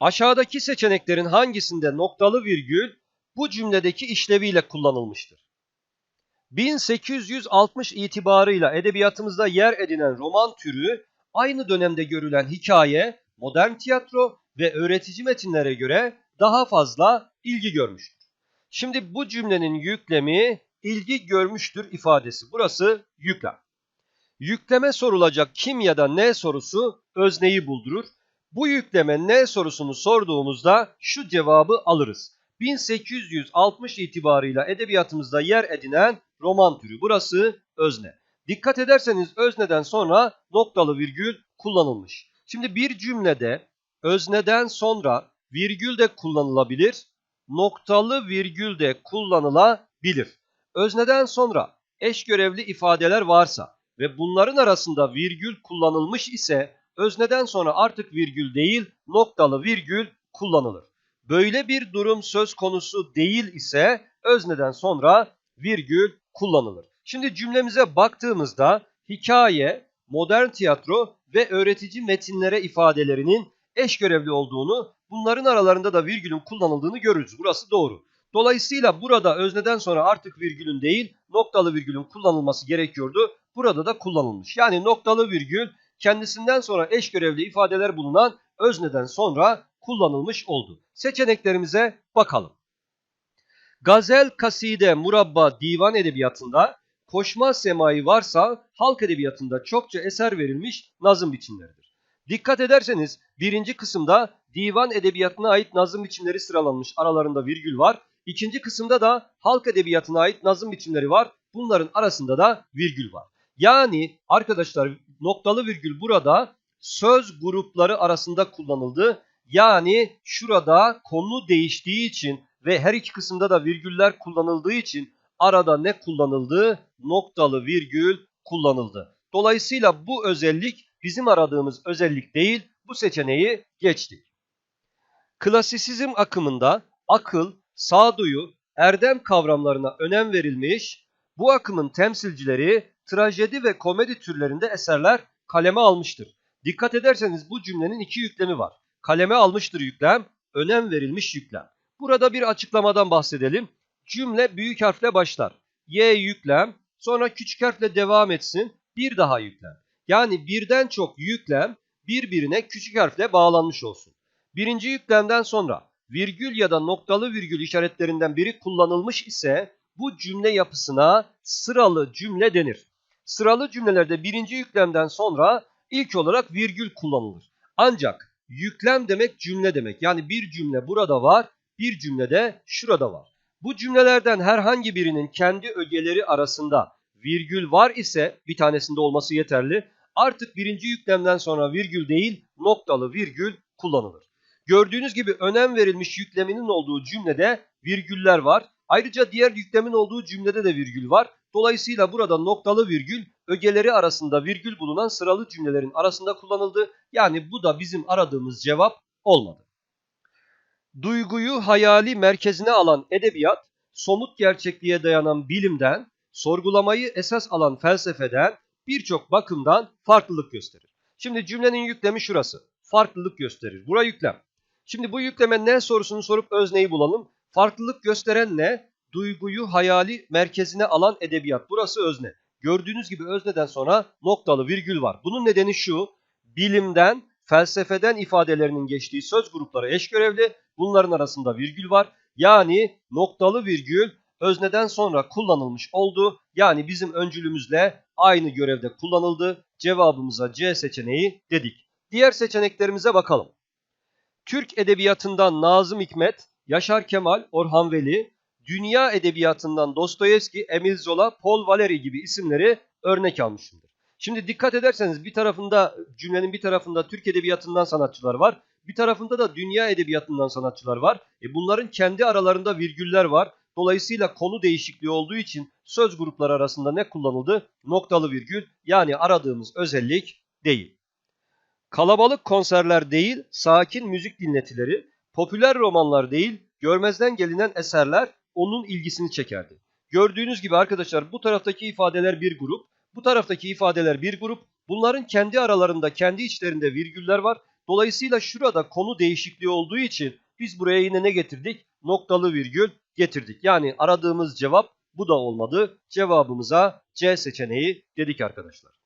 Aşağıdaki seçeneklerin hangisinde noktalı virgül bu cümledeki işleviyle kullanılmıştır? 1860 itibarıyla edebiyatımızda yer edinen roman türü aynı dönemde görülen hikaye, modern tiyatro ve öğretici metinlere göre daha fazla ilgi görmüştür. Şimdi bu cümlenin yüklemi ilgi görmüştür ifadesi. Burası yüklem. Yükleme sorulacak kim ya da ne sorusu özneyi buldurur. Bu yükleme ne sorusunu sorduğumuzda şu cevabı alırız. 1860 itibarıyla edebiyatımızda yer edinen roman türü. Burası özne. Dikkat ederseniz özneden sonra noktalı virgül kullanılmış. Şimdi bir cümlede özneden sonra virgül de kullanılabilir, noktalı virgül de kullanılabilir. Özneden sonra eş görevli ifadeler varsa ve bunların arasında virgül kullanılmış ise özneden sonra artık virgül değil noktalı virgül kullanılır. Böyle bir durum söz konusu değil ise özneden sonra virgül kullanılır. Şimdi cümlemize baktığımızda hikaye, modern tiyatro ve öğretici metinlere ifadelerinin eş görevli olduğunu, bunların aralarında da virgülün kullanıldığını görürüz. Burası doğru. Dolayısıyla burada özneden sonra artık virgülün değil, noktalı virgülün kullanılması gerekiyordu. Burada da kullanılmış. Yani noktalı virgül kendisinden sonra eş görevli ifadeler bulunan özneden sonra kullanılmış oldu. Seçeneklerimize bakalım. Gazel, kaside, murabba, divan edebiyatında koşma semai varsa halk edebiyatında çokça eser verilmiş nazım biçimleridir. Dikkat ederseniz birinci kısımda divan edebiyatına ait nazım biçimleri sıralanmış aralarında virgül var. İkinci kısımda da halk edebiyatına ait nazım biçimleri var. Bunların arasında da virgül var. Yani arkadaşlar noktalı virgül burada söz grupları arasında kullanıldı. Yani şurada konu değiştiği için ve her iki kısımda da virgüller kullanıldığı için arada ne kullanıldı? Noktalı virgül kullanıldı. Dolayısıyla bu özellik bizim aradığımız özellik değil. Bu seçeneği geçtik. Klasisizm akımında akıl, sağduyu, erdem kavramlarına önem verilmiş, bu akımın temsilcileri trajedi ve komedi türlerinde eserler kaleme almıştır. Dikkat ederseniz bu cümlenin iki yüklemi var. Kaleme almıştır yüklem, önem verilmiş yüklem. Burada bir açıklamadan bahsedelim. Cümle büyük harfle başlar. Y yüklem, sonra küçük harfle devam etsin, bir daha yüklem. Yani birden çok yüklem birbirine küçük harfle bağlanmış olsun. Birinci yüklemden sonra virgül ya da noktalı virgül işaretlerinden biri kullanılmış ise bu cümle yapısına sıralı cümle denir. Sıralı cümlelerde birinci yüklemden sonra ilk olarak virgül kullanılır. Ancak yüklem demek cümle demek. Yani bir cümle burada var, bir cümle de şurada var. Bu cümlelerden herhangi birinin kendi ögeleri arasında virgül var ise bir tanesinde olması yeterli. Artık birinci yüklemden sonra virgül değil noktalı virgül kullanılır. Gördüğünüz gibi önem verilmiş yükleminin olduğu cümlede virgüller var. Ayrıca diğer yüklemin olduğu cümlede de virgül var. Dolayısıyla burada noktalı virgül ögeleri arasında virgül bulunan sıralı cümlelerin arasında kullanıldı. Yani bu da bizim aradığımız cevap olmadı. Duyguyu hayali merkezine alan edebiyat, somut gerçekliğe dayanan bilimden, sorgulamayı esas alan felsefeden birçok bakımdan farklılık gösterir. Şimdi cümlenin yüklemi şurası. Farklılık gösterir. Bura yüklem. Şimdi bu yükleme ne sorusunu sorup özneyi bulalım. Farklılık gösteren ne? Duyguyu hayali merkezine alan edebiyat. Burası özne. Gördüğünüz gibi özneden sonra noktalı virgül var. Bunun nedeni şu. Bilimden, felsefeden ifadelerinin geçtiği söz grupları eş görevli. Bunların arasında virgül var. Yani noktalı virgül özneden sonra kullanılmış oldu. Yani bizim öncülümüzle aynı görevde kullanıldı. Cevabımıza C seçeneği dedik. Diğer seçeneklerimize bakalım. Türk edebiyatından Nazım Hikmet, Yaşar Kemal, Orhan Veli, dünya edebiyatından Dostoyevski, Emil Zola, Paul Valéry gibi isimleri örnek almışımdır. Şimdi dikkat ederseniz bir tarafında cümlenin bir tarafında Türk edebiyatından sanatçılar var. Bir tarafında da dünya edebiyatından sanatçılar var. E bunların kendi aralarında virgüller var. Dolayısıyla konu değişikliği olduğu için söz grupları arasında ne kullanıldı? Noktalı virgül yani aradığımız özellik değil. Kalabalık konserler değil, sakin müzik dinletileri, popüler romanlar değil, görmezden gelinen eserler onun ilgisini çekerdi. Gördüğünüz gibi arkadaşlar bu taraftaki ifadeler bir grup, bu taraftaki ifadeler bir grup. Bunların kendi aralarında, kendi içlerinde virgüller var. Dolayısıyla şurada konu değişikliği olduğu için biz buraya yine ne getirdik? Noktalı virgül getirdik. Yani aradığımız cevap bu da olmadı. Cevabımıza C seçeneği dedik arkadaşlar.